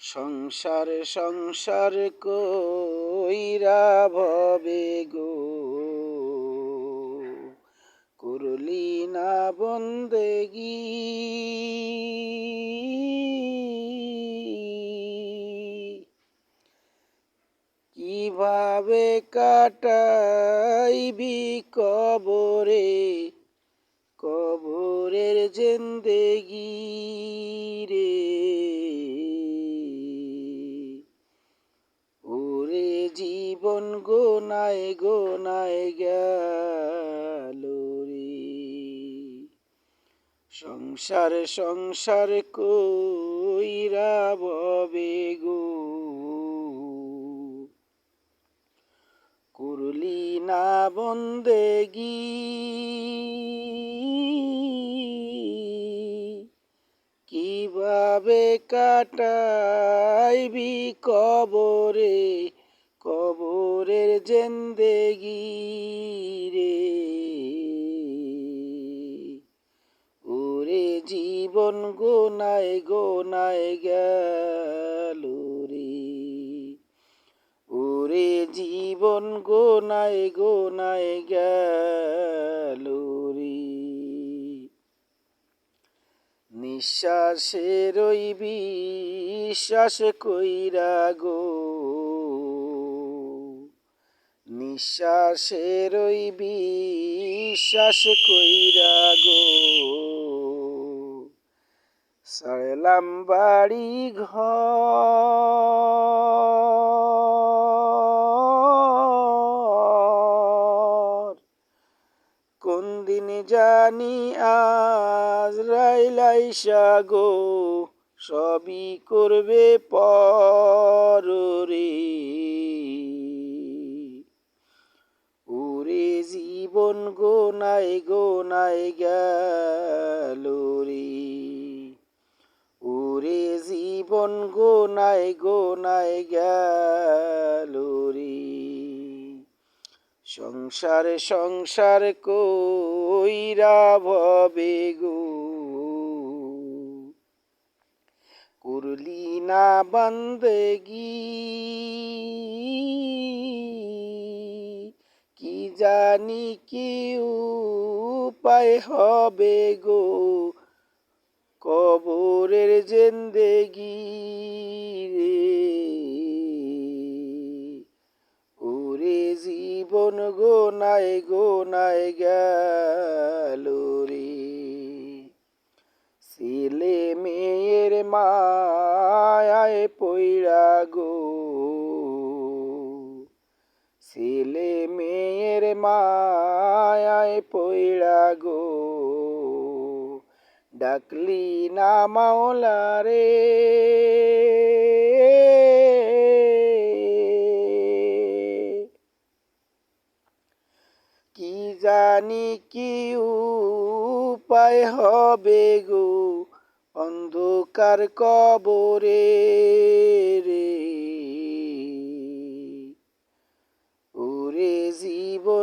সংসার সংসার কইরা ভবে গো। করলি না বন্দেগি। কীভাবে কাটাইবি কবরে? কবরের জেন্দেগি রে। গোনায় গোনায় গেল রে। সংসার সংসার কইরা ববে গো। করলি না বন্দেগি। কীভাবে কাটাইবি কবরে? জেন্দেগি রে ওরে জীবন গোনায় গোনায় গেল রে। ওরে জীবন গোনায় গোনায় গেল রে। নিঃশ্বাসে রইবি শ্বাস কইরা গো নিঃশ্বাসে রইবি শ্বাস কইরা গো। সারলাম বাড়ি ঘর। কোন দিন জানি আজ রাইলাইসা গো, সবই করবে পর রে ওরে জীবন গোনায় গোনায় গেল রে ওরে জীবন গোনায় গোনায় গেল রে সংসার সংসার কইরা ভবে গো। করলি না বন্দেগি জানি কি উপায় হবে গো। কবরের জেন্দেগি রে ওরে জীবন গোনায় গোনায় গেল রে। ছেলে মেয়ের মায়ায় পইড়া গো। ছেলে মেয়ের মায়ায় পইড়া গো। ডাকলি না মাওলা রে। কি জানি কি উপায় হবে গো অন্ধকার কবরে রে।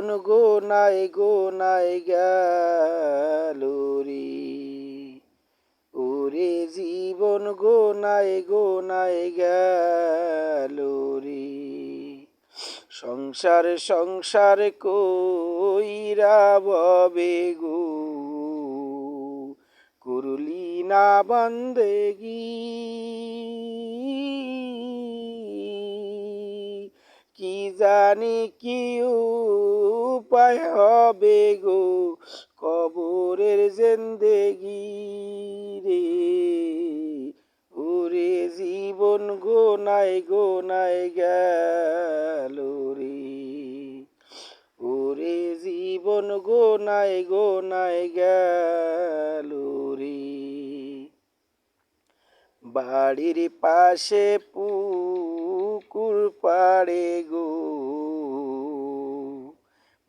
জীবন গোনায় গোনায় গেল রে ওরে জীবন গোনায় গোনায় গেল রে সংসার সংসার কইরা ববে গো। করলি না বন্দেগি কি জানি কি উপায় হবে গো কবরের জেন্দেগি রে? ওরে জীবন গোনায় গোনায় গেল রে। ওরে জীবন গোনায় গোনায় গেল রে। বাড়ির পাশে পুকুর পাড়ে গো।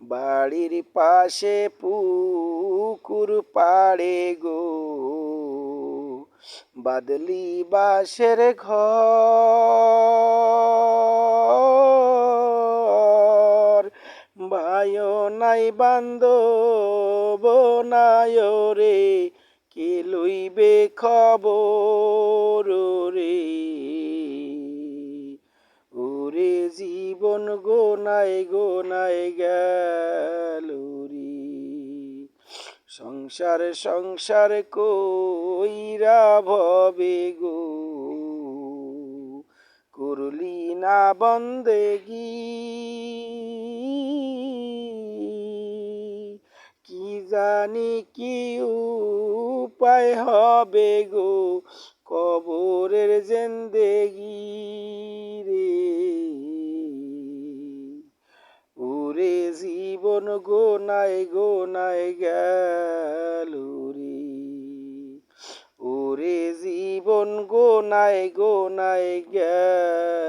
বাড়ির পাশে পুকুর পাড়ে গো। বাদলি বাসের ঘর। ভায় নাই বান্ধব নাই রে, কে লইবে খবর রে? নাই গো নাই গেল রে। সংসার সংসার কইরা ভবে গো। করলি না বন্দেগি। কি জানি কি উপায় হবে গো? গোনায় গোনায় গেল